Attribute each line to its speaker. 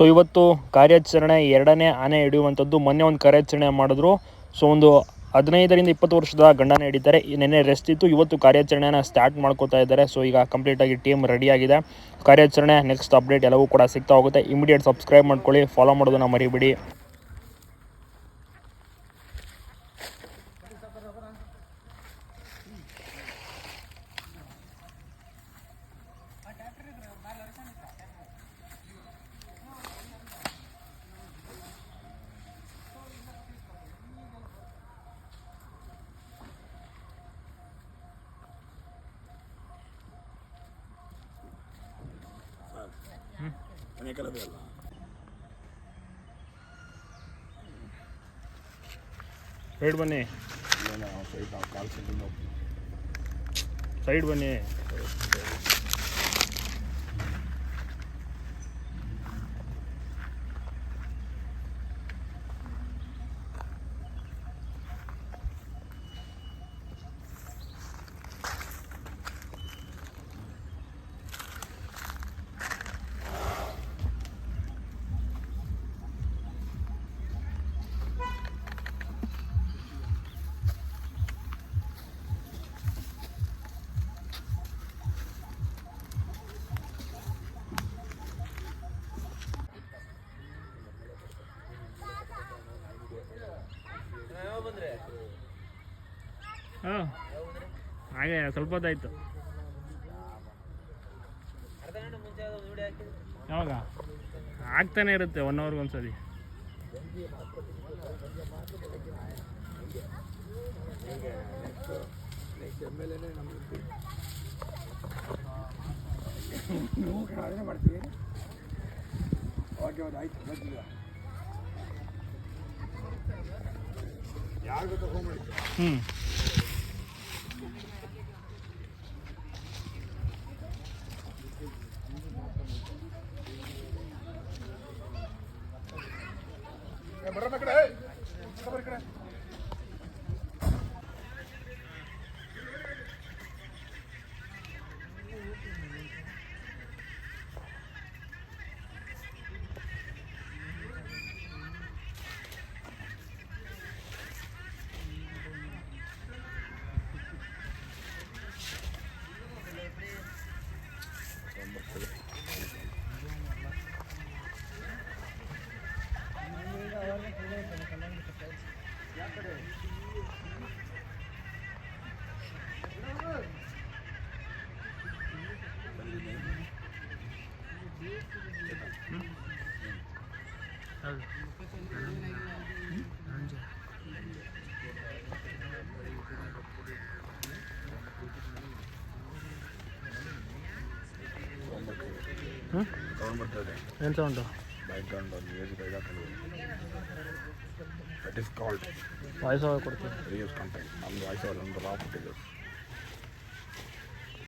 Speaker 1: So ಇವತ್ತು ಕಾರ್ಯಾಚರಣೆ ಎರಡನೇ ಆನೆ ಹಿಡಿಯುವಂಥದ್ದು ಮೊನ್ನೆ ಒಂದು ಕಾರ್ಯಾಚರಣೆ ಮಾಡಿದ್ರು. ಸೊ ಒಂದು ಹದಿನೈದರಿಂದ ಇಪ್ಪತ್ತು ವರ್ಷದ ಗಂಡನ ಹಿಡಿತಾರೆ. ನೆನ್ನೆ ರೆಸ್ಟ್ ಇತ್ತು. ಇವತ್ತು ಕಾರ್ಯಾಚರಣೆನ ಸ್ಟಾರ್ಟ್ ಮಾಡ್ಕೋತಾ ಇದ್ದಾರೆ. ಸೊ ಈಗ ಕಂಪ್ಲೀಟಾಗಿ ಟೀಮ್ ರೆಡಿ ಆಗಿದೆ. ಕಾರ್ಯಾಚರಣೆ ನೆಕ್ಸ್ಟ್ ಅಪ್ಡೇಟ್ ಎಲ್ಲವೂ ಕೂಡ ಸಿಗ್ತಾ ಹೋಗುತ್ತೆ. ಇಮಿಡಿಯೇಟ್ ಸಬ್ಸ್ಕ್ರೈಬ್ ಮಾಡ್ಕೊಳ್ಳಿ. ಫಾಲೋ ಮಾಡೋದನ್ನ ಮರಿಬೇಡಿ.
Speaker 2: ಮನೆಕೆಲವೇ ಅಲ್ಲ.
Speaker 1: ಸೈಡ್ ಬನ್ನಿ.
Speaker 2: ಇಲ್ಲೇನೋ ಸೈಡ್ ನಾವು ಕಾಲ್
Speaker 1: ಸೈಡ್ ಬನ್ನಿ. ಹಾಂ. ಹಾಗೆ ಸ್ವಲ್ಪ ಹೊತ್ತಾಯ್ತು ಯಾವಾಗ? ಆಗ್ತಾನೆ ಇರುತ್ತೆ ಒನ್ ಅವರ್ಗೆ ಒಂದ್ಸತಿ.
Speaker 2: ಮಾಡ್ತೀವಿ ಓಕೆ ಆಯ್ತು ಬರ್ತೀವಿ
Speaker 1: ಹ್ಞೂ
Speaker 2: बड़ा नकड़ा है।
Speaker 1: ఎంత
Speaker 2: ఉండవు
Speaker 1: బయట ఉండవు
Speaker 2: ఏది బయట ಒಂದು ಮ್ಯೂಸಿಕ್ ಹಾಕೊಂಡು that is called
Speaker 1: voice over ಕೊಡ್ತೀನಿ
Speaker 2: ರಿಯೂಸ್ ಕಂಟೆಂಟ್ ನಮ್ದು ವಾಯ್ಸ್ ಅವ್ರು ಒಂದು ರಾ ಕೊಟ್ಟಿದ್ದು